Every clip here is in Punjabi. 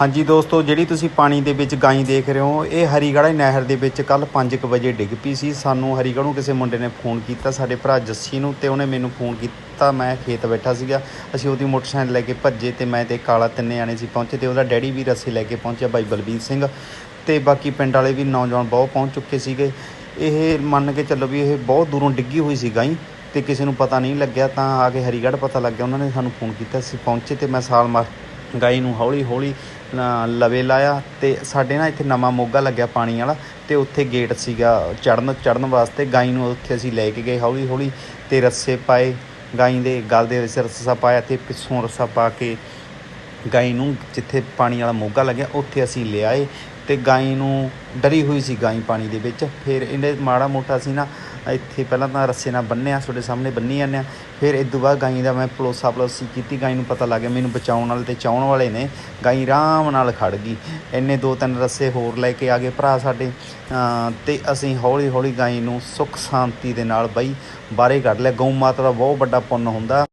ਹਾਂਜੀ ਦੋਸਤੋ, ਜਿਹੜੀ ਤੁਸੀਂ ਪਾਣੀ ਦੇ ਵਿੱਚ ਗਾਈ ਦੇਖ ਰਹੇ ਹੋ, ਇਹ ਹਰੀਗੜ੍ਹ ਨਹਿਰ ਦੇ ਵਿੱਚ ਕੱਲ 5:00 ਵਜੇ ਡਿੱਗ ਪਈ ਸੀ। ਸਾਨੂੰ ਹਰੀਗੜ੍ਹ ਨੂੰ ਕਿਸੇ ਮੁੰਡੇ ਨੇ ਫੋਨ ਕੀਤਾ, ਸਾਡੇ ਭਰਾ ਜੱਸੀ ਨੂੰ, ਤੇ ਉਹਨੇ ਮੈਨੂੰ ਫੋਨ ਕੀਤਾ, ਮੈਂ ਖੇਤ ਬੈਠਾ ਸੀਗਾ। ਅਸੀਂ ਉਹਦੀ ਮੋਟਰਸਾਈਕਲ ਲੈ ਕੇ ਭੱਜੇ ਤੇ ਮੈਂ ਤੇ ਕਾਲਾ ਤਿੰਨੇ ਆਣੇ ਸੀ ਪਹੁੰਚੇ ਤੇ ਉਹਦਾ ਡੈਡੀ ਵੀ ਰੱਸੀ ਲੈ ਕੇ ਪਹੁੰਚਿਆ, ਬਾਈ ਬਲਬੀਰ ਸਿੰਘ। ਤੇ ਬਾਕੀ ਪਿੰਡ ਵਾਲੇ ਵੀ ਨੌਜਵਾਨ ਬਹੁਤ ਪਹੁੰਚ ਚੁੱਕੇ ਸੀਗੇ। ਇਹ ਮੰਨ ਕੇ ਚੱਲੋ ਵੀ ਇਹ ਬਹੁਤ ਦੂਰੋਂ ਡਿੱਗੀ ਹੋਈ ਸੀ ਗਾਈ ਤੇ ਕਿਸੇ ਨੂੰ ਪਤਾ ਨਹੀਂ ਲੱਗਿਆ, ਤਾਂ ਆ ਕੇ ਹਰੀਗੜ੍ਹ ਪਤਾ ਲੱਗ ਗਿਆ ਉਹਨਾਂ ਨੇ ਸਾਨੂੰ ਫੋਨ ਕੀਤਾ, ਅਸੀਂ ਪਹੁੰਚੇ ਤੇ ਮੈਂ ਸਾਲ ਮਾਰ ਗਾਈ ਨੂੰ ਹੌਲੀ ਹੌਲੀ ਲਵੇ ਲਾਇਆ ਤੇ ਸਾਡੇ ਨਾ ਇੱਥੇ ਨਵਾਂ ਮੋਗਾ ਲੱਗਿਆ ਪਾਣੀ ਵਾਲਾ ਤੇ ਉੱਥੇ ਗੇਟ ਸੀਗਾ ਚੜਨ ਚੜਨ ਵਾਸਤੇ ਗਾਈ ਨੂੰ ਉੱਥੇ ਅਸੀਂ ਲੈ ਕੇ ਗਏ ਹੌਲੀ ਹੌਲੀ ਤੇ ਰੱਸੇ ਪਾਏ, ਗਾਈ ਦੇ ਗਲ ਦੇ ਵਿੱਚ ਰੱਸਾ ਪਾਇਆ ਤੇ ਪਿੱਛੋਂ ਰੱਸਾ ਪਾ ਕੇ ਗਾਈ ਨੂੰ ਜਿੱਥੇ ਪਾਣੀ ਵਾਲਾ ਮੋਗਾ ਲੱਗਿਆ ਉੱਥੇ ਅਸੀਂ ਲਿਆਏ ਤੇ ਗਾਈ ਨੂੰ ਡਰੀ ਹੋਈ ਸੀ ਗਾਈ ਪਾਣੀ ਦੇ ਵਿੱਚ, ਫਿਰ ਇਹਨੇ ਮਾੜਾ ਮੋਟਾ ਸੀ ਨਾ ਇੱਥੇ ਪਹਿਲਾਂ ਤਾਂ ਰੱਸੇ ਨਾਲ ਬੰਨਿਆ ਤੁਹਾਡੇ ਸਾਹਮਣੇ ਬੰਨੀ ਜਾਂਦੇ ਆ। ਫਿਰ ਇਸ ਤੋਂ ਬਾਅਦ ਗਾਈ ਦਾ ਮੈਂ ਪਲੋਸਾ ਪਲੋਸੀ ਕੀਤੀ, ਗਾਈ ਨੂੰ ਪਤਾ ਲੱਗ ਗਿਆ ਮੈਨੂੰ ਬਚਾਉਣ ਵਾਲੇ ਤੇ ਚਾਉਣ ਵਾਲੇ ਨੇ। ਗਾਈ ਆਰਾਮ ਨਾਲ ਖੜ ਗਈ। ਇੰਨੇ ਦੋ ਤਿੰਨ ਰੱਸੇ ਹੋਰ ਲੈ ਕੇ ਆ ਗਏ ਭਰਾ ਸਾਡੇ। ਅਮ ਤੇ ਅਸੀਂ ਹੌਲੀ ਹੌਲੀ ਗਾਈ ਨੂੰ ਸੁੱਖ ਸ਼ਾਂਤੀ ਦੇ ਨਾਲ ਬਈ ਬਾਹਰੇ ਕੱਢ ਲਿਆ। ਗਊ ਮਾਤਾ ਦਾ ਬਹੁਤ ਵੱਡਾ ਪੁੰਨ ਹੁੰਦਾ।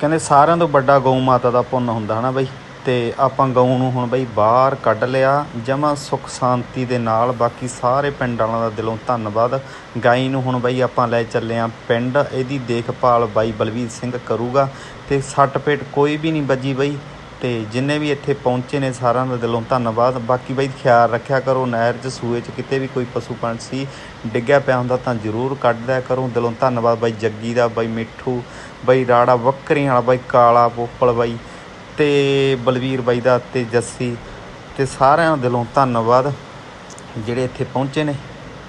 ਕਹਿੰਦੇ ਸਾਰਿਆਂ ਤੋਂ ਵੱਡਾ ਗਊ ਮਾਤਾ ਦਾ ਪੁੰਨ ਹੁੰਦਾ ਹਨਾ ਬਈ? ਤੇ ਆਪਾਂ ਗਊ ਨੂੰ ਹੁਣ ਬਈ ਬਾਹਰ ਕੱਢ ਲਿਆ। ਜਮਾ ਸੁੱਖ ਸ਼ਾਂਤੀ ਦੇ ਨਾਲ ਬਾਕੀ ਸਾਰੇ ਪਿੰਡ ਵਾਲਿਆਂ ਦਾ ਦਿਲੋਂ ਧੰਨਵਾਦ। ਗਾਈ ਨੂੰ ਹੁਣ ਬਈ ਆਪਾਂ ਲੈ ਚੱਲੇ ਆਂ ਪਿੰਡ। ਇਹਦੀ ਦੇਖਭਾਲ ਬਾਈ ਬਲਵੀਰ ਸਿੰਘ ਕਰੂਗਾ। ਤੇ ਸੱਟ ਪੇਟ ਕੋਈ ਵੀ ਨਹੀਂ ਵੱਜੀ ਬਈ। ਤੇ ਜਿੰਨੇ ਵੀ ਇੱਥੇ ਪਹੁੰਚੇ ਨੇ ਸਾਰਿਆਂ ਦਾ ਦਿਲੋਂ ਧੰਨਵਾਦ। ਬਾਕੀ ਬਈ ਖਿਆਲ ਰੱਖਿਆ ਕਰੋ, ਨਹਿਰ 'ਚ, ਸੂਏ 'ਚ ਕਿਤੇ ਵੀ ਕੋਈ ਪਸ਼ੂ ਪੰਛੀ ਡਿੱਗਿਆ ਪਿਆ ਹੁੰਦਾ ਤਾਂ ਜ਼ਰੂਰ ਕੱਢ ਕਰੋ। ਦਿਲੋਂ ਧੰਨਵਾਦ ਬਾਈ ਜੱਗੀ ਦਾ, ਬਾਈ ਮਿੱਠੂ, ਬਾਈ ਰਾੜਾ, ਬੱਕਰੀਆਂ ਵਾਲਾ, ਬਾਈ ਕਾਲਾ ਪੋਪਲ ਬਾਈ। ਤੇ ਬਲਵੀਰ ਬਾਈ ਦਾ ਤੇ ਜੱਸੀ ਤੇ ਸਾਰਿਆਂ ਦਾ ਦਿਲੋਂ ਧੰਨਵਾਦ ਜਿਹੜੇ ਇੱਥੇ ਪਹੁੰਚੇ ਨੇ।